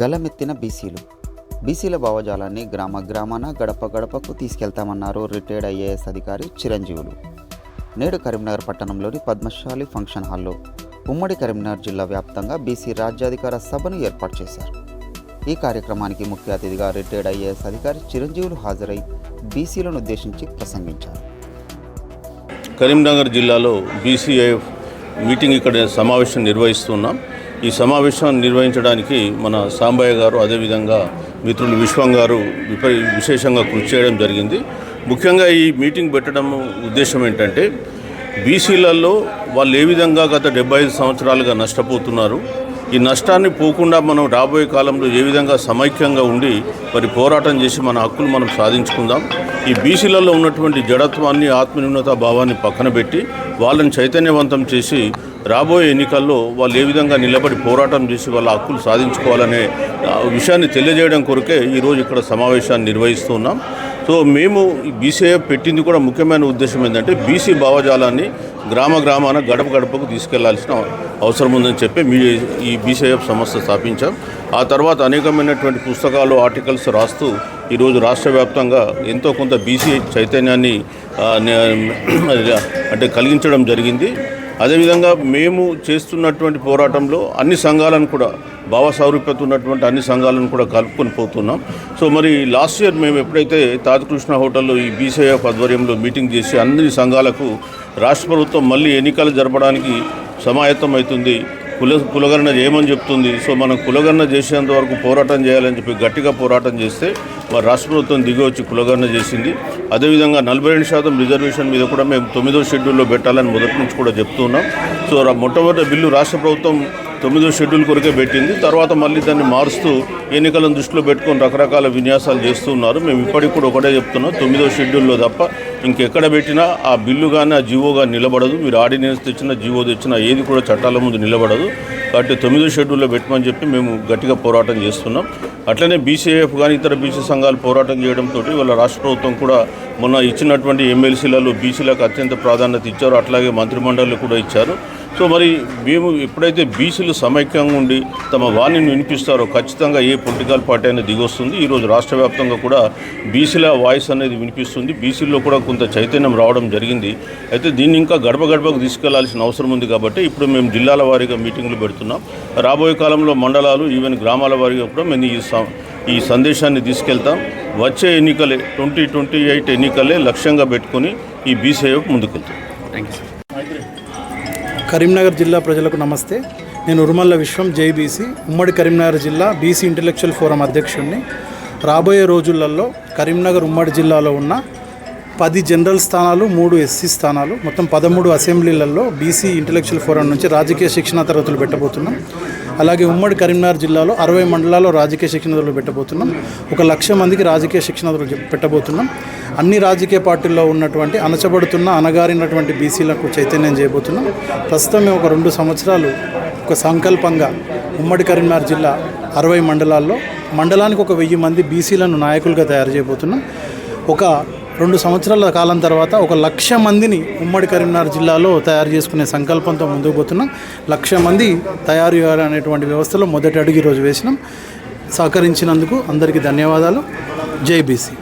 గలమెత్తిన బీసీలు. బీసీల భావజాలాన్ని గ్రామ గ్రామాన గడప గడపకు తీసుకెళ్తామన్నారు రిటైర్డ్ ఐఏఎస్ అధికారి చిరంజీవులు. నేడు కరీంనగర్ పట్టణంలోని పద్మశాలి ఫంక్షన్ హాల్లో ఉమ్మడి కరీంనగర్ జిల్లా వ్యాప్తంగా బీసీ రాజ్యాధికార సభను ఏర్పాటు చేశారు. ఈ కార్యక్రమానికి ముఖ్య అతిథిగా రిటైర్డ్ ఐఏఎస్ అధికారి చిరంజీవులు హాజరై బీసీలను ఉద్దేశించి ప్రసంగించారు. కరీంనగర్ జిల్లాలో బీసీఐఎఫ్ మీటింగ్ ఇక్కడ సమావేశం నిర్వహిస్తున్నాం. ఈ సమావేశం నిర్వహించడానికి మన సాంబయ్య గారు అదేవిధంగా మిత్రులు విశ్వం గారు విప విశేషంగా కృషి చేయడం జరిగింది. ముఖ్యంగా ఈ మీటింగ్ పెట్టడం ఉద్దేశం ఏంటంటే బీసీలలో వాళ్ళు ఏ విధంగా గత డెబ్బై ఐదు సంవత్సరాలుగా నష్టపోతున్నారు. ఈ నష్టాన్ని పోకుండా మనం రాబోయే కాలంలో ఏ విధంగా సమైక్యంగా ఉండి మరి పోరాటం చేసి మన హక్కులు మనం సాధించుకుందాం. ఈ బీసీలలో ఉన్నటువంటి జడత్వాన్ని ఆత్మన్యూనత భావాన్ని పక్కన పెట్టి వాళ్ళని చైతన్యవంతం చేసి రాబోయే ఎన్నికల్లో వాళ్ళు ఏ విధంగా నిలబడి పోరాటం చేసి వాళ్ళ హక్కులు సాధించుకోవాలనే విషయాన్ని తెలియజేయడం కొరకే ఈరోజు ఇక్కడ సమావేశాన్ని నిర్వహిస్తున్నాం సో మేము ఈ బీసీఎఫ్ పెట్టింది కూడా ముఖ్యమైన ఉద్దేశం ఏంటంటే బీసీ భావజాలాన్ని గ్రామ గ్రామాన గడప గడపకు తీసుకెళ్ళాల్సిన అవసరం ఉందని చెప్పి మీ ఈ బీసీఐఎఫ్ సంస్థ స్థాపించాం. ఆ తర్వాత అనేకమైనటువంటి పుస్తకాలు ఆర్టికల్స్ రాస్తూ ఈరోజు రాష్ట్ర వ్యాప్తంగా ఎంతో కొంత బీసీ చైతన్యాన్ని అంటే కలిగించడం జరిగింది. అదేవిధంగా మేము చేస్తున్నటువంటి పోరాటంలో అన్ని సంఘాలను కూడా భావ సారూప్యత ఉన్నటువంటి అన్ని సంఘాలను కూడా కలుపుకొని పోతున్నాం. సో మరి లాస్ట్ ఇయర్ మేము ఎప్పుడైతే తాతకృష్ణ హోటల్లో ఈ బీసీఎఫ్ ఆధ్వర్యంలో మీటింగ్ చేసి అన్ని సంఘాలకు రాష్ట్ర ప్రభుత్వం మళ్ళీ ఎన్నికలు జరపడానికి సమాయత్తం అవుతుంది కుల కులగణన చేయమని చెప్తుంది. సో మనం కులగణన చేసేంత వరకు పోరాటం చేయాలని చెప్పి గట్టిగా పోరాటం చేస్తే మరి రాష్ట్ర ప్రభుత్వం దిగి వచ్చి కులగణన చేసింది. అదేవిధంగా నలభై రెండు శాతం రిజర్వేషన్ మీద కూడా మేము తొమ్మిదో షెడ్యూల్లో పెట్టాలని మొదటి నుంచి కూడా చెప్తున్నాం. సో మొట్టమొదటి బిల్లు రాష్ట్ర ప్రభుత్వం తొమ్మిదో షెడ్యూల్ కొరకే పెట్టింది. తర్వాత మళ్ళీ దాన్ని మారుస్తూ ఎన్నికలను దృష్టిలో పెట్టుకొని రకరకాల విన్యాసాలు చేస్తున్నారు మేము ఇప్పటికి కూడా ఒకటే చెప్తున్నాం తొమ్మిదో షెడ్యూల్లో తప్ప ఇంకెక్కడ పెట్టినా ఆ బిల్లు కానీ ఆ జీవో కానీ నిలబడదు. మీరు ఆర్డినెన్స్ తెచ్చినా జీవో తెచ్చినా ఏది కూడా చట్టాల ముందు నిలబడదు. కాబట్టి తొమ్మిదో షెడ్యూల్లో పెట్టమని చెప్పి మేము గట్టిగా పోరాటం చేస్తున్నాం. అట్లనే బీసీఎఫ్ కానీ ఇతర బీసీ సంఘాలు పోరాటం చేయడంతో వాళ్ళ రాష్ట్ర ప్రభుత్వం కూడా మొన్న ఇచ్చినటువంటి ఎమ్మెల్సీలలో బీసీలకు అత్యంత ప్రాధాన్యత ఇచ్చారు. అట్లాగే మంత్రిమండలి కూడా ఇచ్చారు. సో మరి మేము ఎప్పుడైతే బీసీలు సమైక్యంగా ఉండి తమ వాణిని వినిపిస్తారో ఖచ్చితంగా ఏ పొలిటికల్ పార్టీ అనేది దిగొస్తుంది. ఈరోజు రాష్ట్ర వ్యాప్తంగా కూడా బీసీల వాయిస్ అనేది వినిపిస్తుంది. బీసీల్లో కూడా కొంత చైతన్యం రావడం జరిగింది. అయితే దీన్ని ఇంకా గడప గడపకు తీసుకెళ్ళాల్సిన అవసరం ఉంది కాబట్టి ఇప్పుడు మేము జిల్లాల వారీగా మీటింగ్లు పెడుతున్నాం. రాబోయే కాలంలో మండలాలు ఈవెన్ గ్రామాల వారీగా కూడా మేము ఈ ఈ సందేశాన్ని తీసుకెళ్తాం. వచ్చే ఎన్నికలే ట్వంటీ ట్వంటీ ఎయిట్ ఎన్నికలే లక్ష్యంగా పెట్టుకొని ఈ బీసీఐకి ముందుకెళ్తాం. కరీంనగర్ జిల్లా ప్రజలకు నమస్తే. నేను ఉరుమల్ల విశ్వం జేబీసీ. ఉమ్మడి కరీంనగర్ జిల్లా బీసీ ఇంటలెక్చువల్ ఫోరం అధ్యక్షుడిని రాబోయే రోజులలో కరీంనగర్ ఉమ్మడి జిల్లాలో ఉన్న పది జనరల్ స్థానాలు మూడు ఎస్సీ స్థానాలు మొత్తం పదమూడు అసెంబ్లీలలో బీసీ ఇంటలెక్చువల్ ఫోరం నుంచి రాజకీయ శిక్షణ తరగతులు పెట్టబోతున్నాం. అలాగే ఉమ్మడి కరీంనగర్ జిల్లాలో అరవై మండలాల్లో రాజకీయ శిక్షణ పెట్టబోతున్నాం. ఒక లక్ష మందికి రాజకీయ శిక్షణ పెట్టబోతున్నాం. అన్ని రాజకీయ పార్టీల్లో ఉన్నటువంటి అణచబడుతున్న అనగారినటువంటి బీసీలకు చైతన్యం చేయబోతున్నాం. ప్రస్తుతం మేము ఒక రెండు సంవత్సరాలు ఒక సంకల్పంగా ఉమ్మడి కరీంనగర్ జిల్లా అరవై మండలాల్లో మండలానికి ఒక వెయ్యి మంది బీసీలను నాయకులుగా తయారు చేయబోతున్నాం. ఒక రెండు సంవత్సరాల కాలం తర్వాత ఒక లక్ష మందిని ఉమ్మడి కరీంనగర్ జిల్లాలో తయారు చేసుకునే సంకల్పంతో ముందుకు పోతున్నాం. లక్ష మంది తయారు అనేటువంటి వ్యవస్థలో మొదటి అడుగు ఈరోజు వేసినాం. సహకరించినందుకు అందరికీ ధన్యవాదాలు. జై బీసీ.